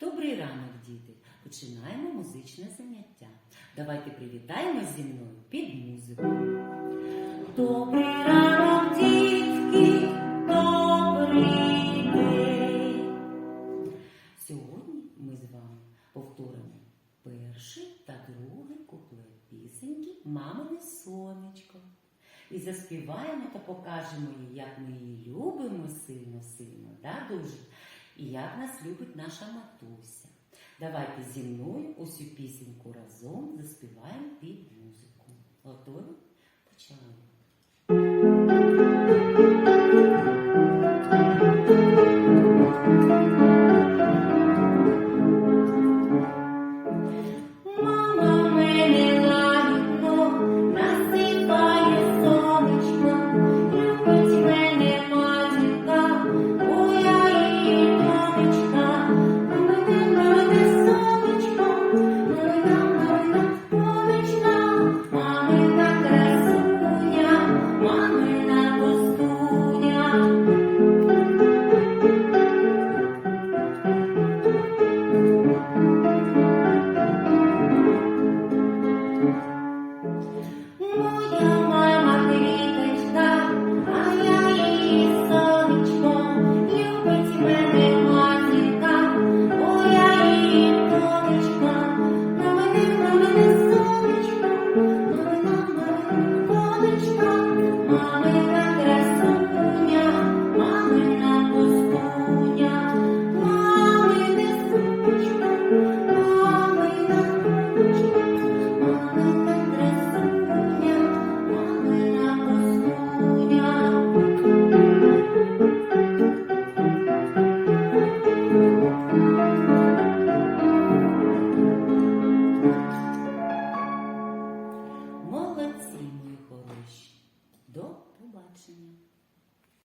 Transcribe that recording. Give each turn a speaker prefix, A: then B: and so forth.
A: Добрий ранок, діти! Починаємо музичне заняття. Давайте привітаємось зі мною під музику. Добрий ранок, дітки, добрий день! Сьогодні ми з вами повторимо перший та другий куплет пісеньки Мамине сонечко. І заспіваємо та покажемо їй, як ми її любимо сильно-сильно, да, дуже і як нас любить наша матуся. Давайте зі мною усю пісеньку разом заспіваємо під музику. Готові? Почали. Mommy. do